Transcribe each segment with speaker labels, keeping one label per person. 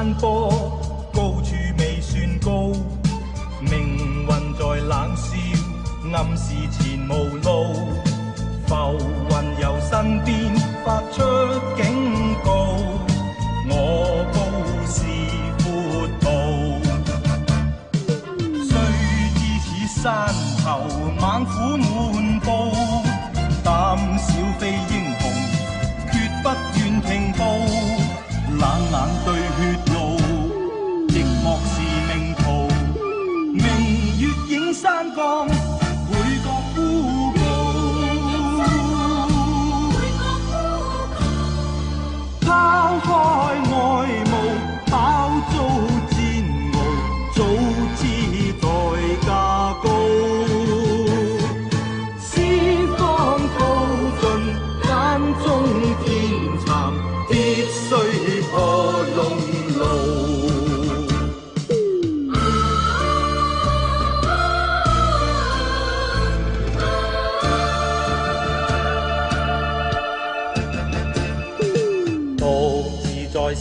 Speaker 1: 山坡，高处未算高。命运在冷笑，暗示前无路。浮云由身边发出警告，我高是闊道。雖知此山头猛虎满布，胆小非英雄，决不愿停步。冷冷对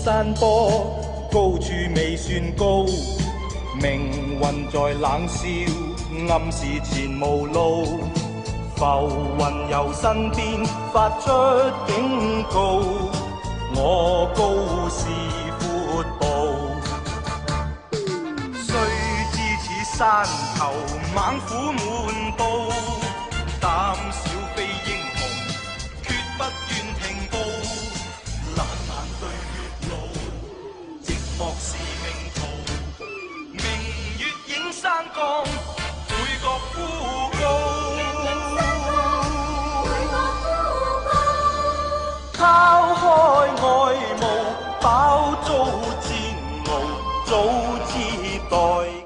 Speaker 1: 山坡，高處未算高。命運在冷笑，暗示前無路。浮雲由身邊發出警告，我高是闊步。雖知此山頭猛虎滿布，每觉孤高，抛开外慕，饱遭煎熬，早知待。